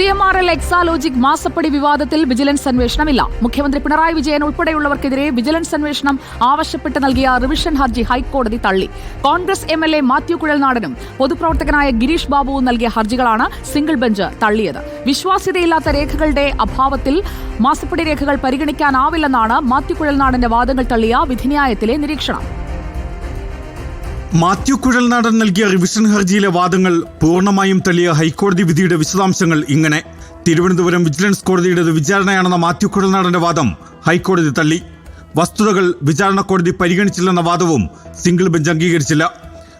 C M R L Exalogic മാസപ്പടി വിവാദത്തിൽ vigilance അന്വേഷണമില്ല. മുഖ്യമന്ത്രി പിണറായി വിജയൻ ഉൾപ്പെടെയുള്ളവർക്കെതിരെ വിജിലൻസ് അന്വേഷണം ആവശ്യപ്പെട്ട് നൽകിയ റിവിഷൻ ഹർജി ഹൈക്കോടതി തള്ളി. Congress M L A Mathew കുഴൽനാടനും പൊതുപ്രവർത്തകനായ ഗിരീഷ് ബാബുവും നൽകിയ ഹർജികളാണ് സിംഗിൾ ബെഞ്ച് തള്ളിയത്. വിശ്വാസ്യതയില്ലാത്ത രേഖകളുടെ അഭാവത്തിൽ മാസപ്പടി രേഖകൾ പരിഗണിക്കാനാവില്ലെന്നാണ് മാത്യു കുഴൽനാടന്റെ വാദങ്ങൾ തള്ളിയ വിധിന്യായത്തിലെ നിരീക്ഷണം. മാത്യു കുഴൽനാടൻ നൽകിയ റിവിഷൻ ഹർജിയിലെ വാദങ്ങൾ പൂർണമായും തെളിയ ഹൈക്കോടതി വിധിയുടെ വിശദാംശങ്ങൾ ഇങ്ങനെ. തിരുവനന്തപുരം വിജിലൻസ് കോടതിയുടേത് വിചാരണയാണെന്ന മാത്യു കുഴൽനാടന്റെ വാദം ഹൈക്കോടതി തള്ളി. വസ്തുതകൾ വിചാരണ കോടതി പരിഗണിച്ചില്ലെന്ന വാദവും സിംഗിൾ ബെഞ്ച് അംഗീകരിച്ചില്ല.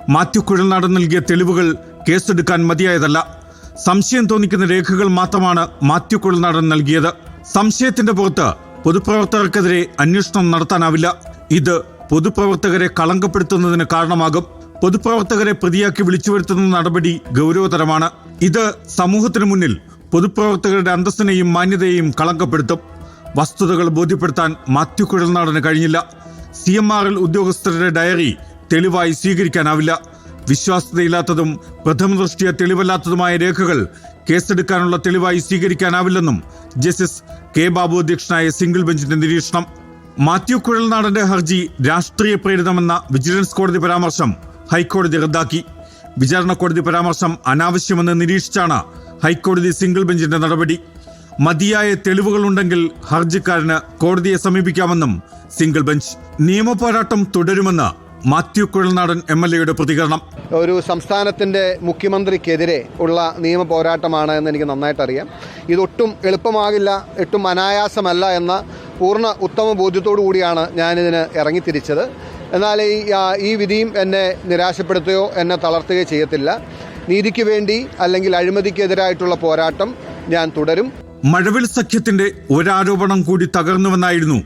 മാത്യു കുഴൽനാടൻ നൽകിയ തെളിവുകൾ കേസെടുക്കാൻ മതിയായതല്ല. സംശയം തോന്നിക്കുന്ന രേഖകൾ മാത്രമാണ് മാത്യു കുഴൽനാടൻ നൽകിയത്. സംശയത്തിന്റെ പുറത്ത് പൊതുപ്രവർത്തകർക്കെതിരെ അന്വേഷണം നടത്താനാവില്ല. ഇത് പൊതുപ്രവർത്തകരെ കളങ്കപ്പെടുത്തുന്നതിന് കാരണമാകും. പൊതുപ്രവർത്തകരെ പ്രതിയാക്കി വിളിച്ചു വരുത്തുന്ന നടപടി ഗൗരവതരമാണ്. ഇത് സമൂഹത്തിന് മുന്നിൽ പൊതുപ്രവർത്തകരുടെ അന്തസ്സിനെയും മാന്യതയെയും കളങ്കപ്പെടുത്തും. വസ്തുതകൾ ബോധ്യപ്പെടുത്താൻ മാത്യു കുഴൽനാടന് കഴിഞ്ഞില്ല. സി എം ആർ എൽ ഉദ്യോഗസ്ഥരുടെ ഡയറി തെളിവായി സ്വീകരിക്കാനാവില്ല. വിശ്വാസ്യതയില്ലാത്തതും പ്രഥമ ദൃഷ്ടിയ തെളിവല്ലാത്തതുമായ രേഖകൾ കേസെടുക്കാനുള്ള തെളിവായി സ്വീകരിക്കാനാവില്ലെന്നും ജസ്റ്റിസ് കെ ബാബു അധ്യക്ഷനായ സിംഗിൾ ബെഞ്ചിന്റെ നിരീക്ഷണം. മാത്യു കുഴൽനാടന്റെ ഹർജി രാഷ്ട്രീയ പ്രേരിതമെന്ന വിജിലൻസ് കോടതി പരാമർശം ഹൈക്കോടതി റദ്ദാക്കി. വിചാരണ കോടതി പരാമർശം അനാവശ്യമെന്ന് നിരീക്ഷിച്ചാണ് ഹൈക്കോടതി സിംഗിൾ ബെഞ്ചിന്റെ നടപടി. മതിയായ തെളിവുകളുണ്ടെങ്കിൽ ഹർജിക്കാരന് കോടതിയെ സമീപിക്കാമെന്നും സിംഗിൾ ബെഞ്ച്. നിയമപോരാട്ടം തുടരുമെന്ന് മാത്യു കുഴൽനാടൻ എം എൽ എയുടെ പ്രതികരണം. ഒരു സംസ്ഥാനത്തിന്റെ മുഖ്യമന്ത്രിക്കെതിരെ ഉള്ള നിയമ പോരാട്ടമാണ് എന്ന് എനിക്ക് നന്നായിട്ട് അറിയാം ഇതൊട്ടും എളുപ്പമാകില്ല ഒട്ടും അനായാസമല്ല എന്ന പൂർണ ഉത്തമ ബോധ്യത്തോടു കൂടിയാണ് ഞാനിതിന് ഇറങ്ങിത്തിരിച്ചത്. എന്നാൽ ഈ ഈ വിധിയും എന്നെ നിരാശപ്പെടുത്തുകയോ എന്നെ തളർത്തുകയോ ചെയ്യത്തില്ല. നീതിക്ക് വേണ്ടി അല്ലെങ്കിൽ അഴിമതിക്കെതിരായിട്ടുള്ള പോരാട്ടം ഞാൻ തുടരും. മഴവിൽ സഖ്യത്തിന്റെ ഒരാരോപണം കൂടി തകർന്നുവെന്നായിരുന്നു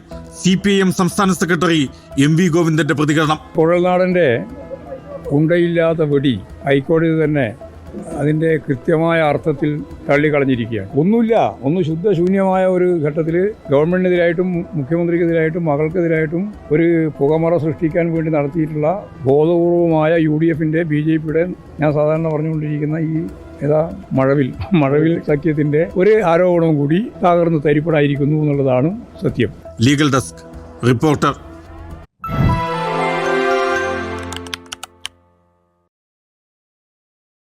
സി പി ഐ എം സംസ്ഥാന സെക്രട്ടറി എം വി ഗോവിന്ദന്റെ പ്രതികരണം. കുഴൽനാടന്റെ ഉണ്ടയില്ലാത്ത വെടി ഹൈക്കോടതി തന്നെ അതിന്റെ കൃത്യമായ അർത്ഥത്തിൽ തള്ളിക്കളഞ്ഞിരിക്കുകയാണ്. ഒന്നുമില്ല. ഒന്ന് ശുദ്ധശൂന്യമായ ഒരു ഘട്ടത്തിൽ ഗവൺമെന്റിനെതിരായിട്ടും മുഖ്യമന്ത്രിക്കെതിരായിട്ടും മകൾക്കെതിരായിട്ടും ഒരു പുകമറ സൃഷ്ടിക്കാൻ വേണ്ടി നടത്തിയിട്ടുള്ള ബോധപൂർവമായ യു ഡി എഫിന്റെ ബി ജെ പിയുടെ ഞാൻ സാധാരണ പറഞ്ഞുകൊണ്ടിരിക്കുന്ന ഈ ഏതാ മഴവിൽ മഴവിൽ സഖ്യത്തിന്റെ ഒരു ആരോപണം കൂടി തകർന്ന് തരിപ്പടായിരിക്കുന്നു എന്നുള്ളതാണ് സത്യം. Legal desk reporter